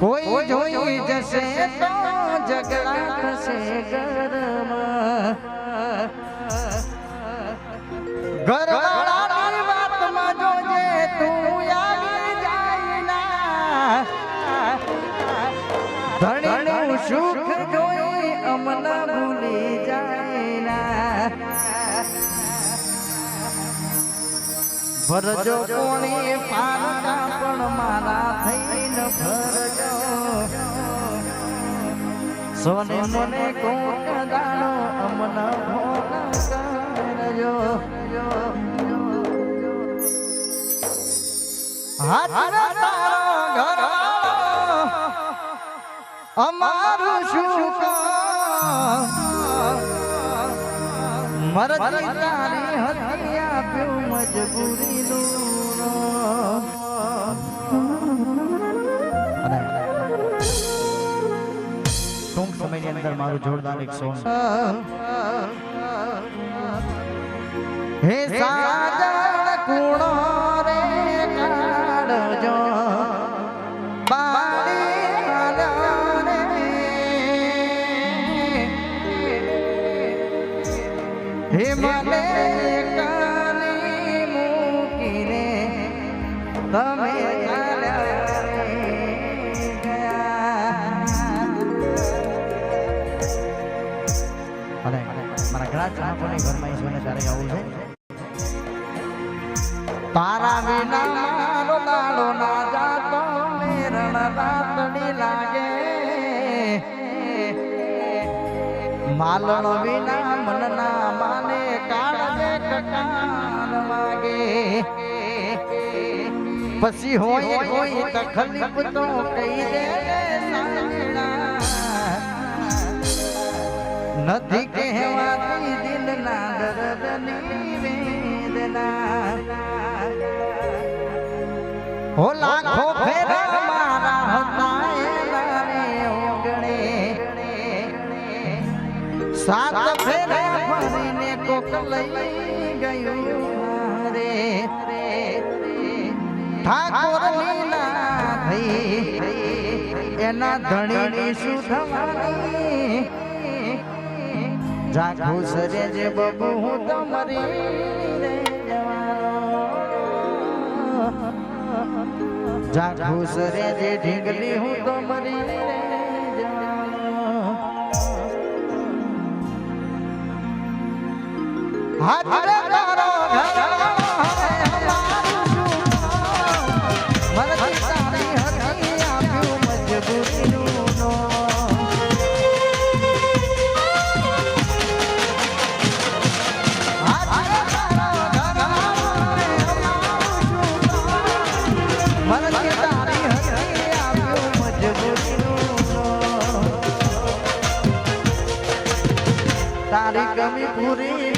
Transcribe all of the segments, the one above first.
કોઈ જોઈ જશે તો ઝઘડા થશે સુખ ભરજો કોણી પારકા પણ મારા થઈને ભરજો. સોને મને કોક દાણો અમના ભોગ કરજો. હાથ તારો ઘર. અમારું શું કામ મરજી તારી હતી આપ્યું મજબૂરીનું ટૂંક સમયની અંદર મારું જોરદાર એક સોંગ હે સાજણ છે. તારા વિના મારો દાડો ના જાતો મેરણ રાતડી લાગે. માલણ વિના મન ના માને કાળવે કટાર માગે પછી હોય કોઈ તકલીફ તો કહી દે સાંજણા નથી કહેવાતી દિલના દર્દની વેદના હો લાખો ફેર મારા હતા એ રે ઓગણે સાત ફેર ફરીને કોક લઈ ગયું રે ઠાકોર લીલા થઈ એના ધણીની શું થવાની જા ખુશ રે જે બબુ હું તો મરી રે જા ઢીંગલી હું તો મરી રે જવાનો. હાથ તારી પૂરી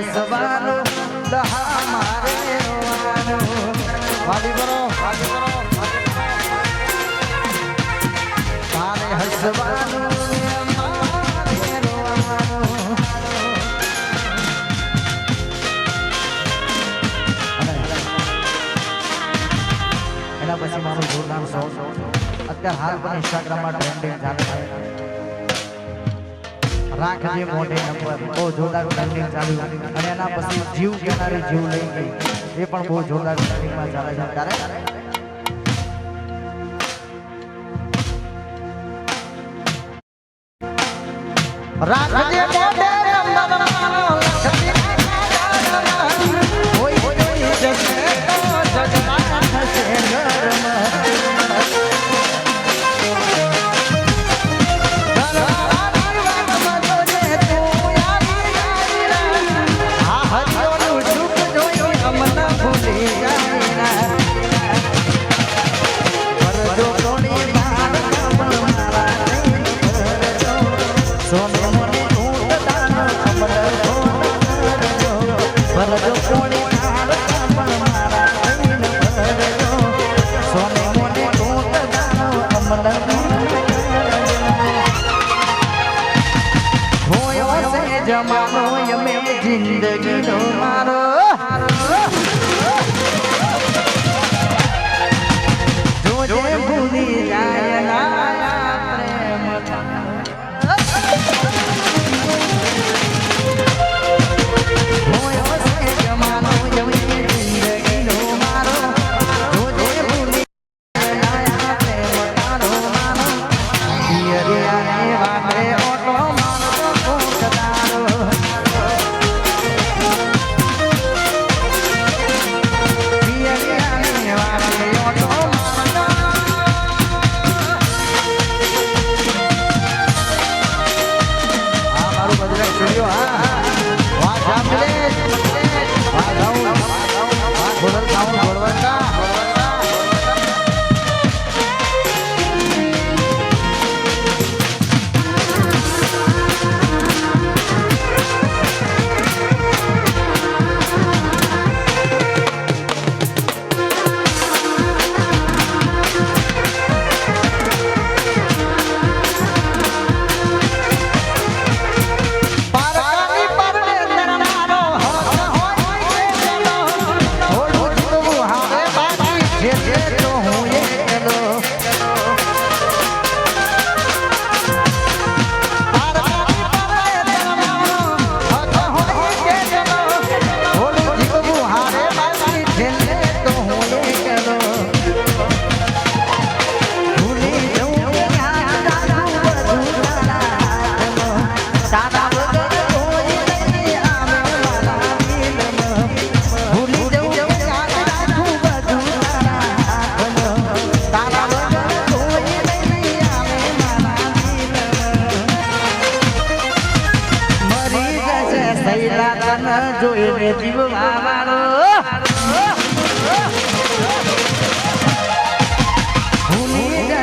હસવાનો દહા મારે વાલી કરો વાલી કરો મારે હસવાનું એના પછી મારું જોરદાર શોખ અત્યારે હાલ પણ ઇન્સ્ટાગ્રામમાં ટ્રેન્ડિંગ ચાલે છે. રાખજે મોઢે નંબર. બહુ જોરદાર ટ્રેન્ડિંગ ચાલ્યું અને એના પછી જીવ કેનારી જીવ લઈ ગઈ. એ પણ બહુ જોરદાર ટ્રેન્ડિંગમાં ચાલે છે ત્યારે રાખજે जिंदगी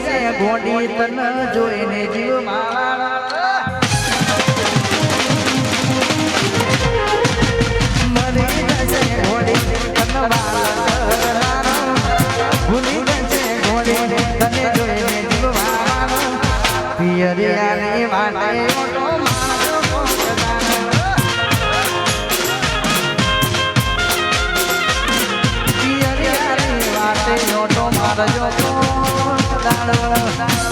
જશે ગોડી તન જોઈને જીવ મરી. જશે ગોડી તને no, no, no, no.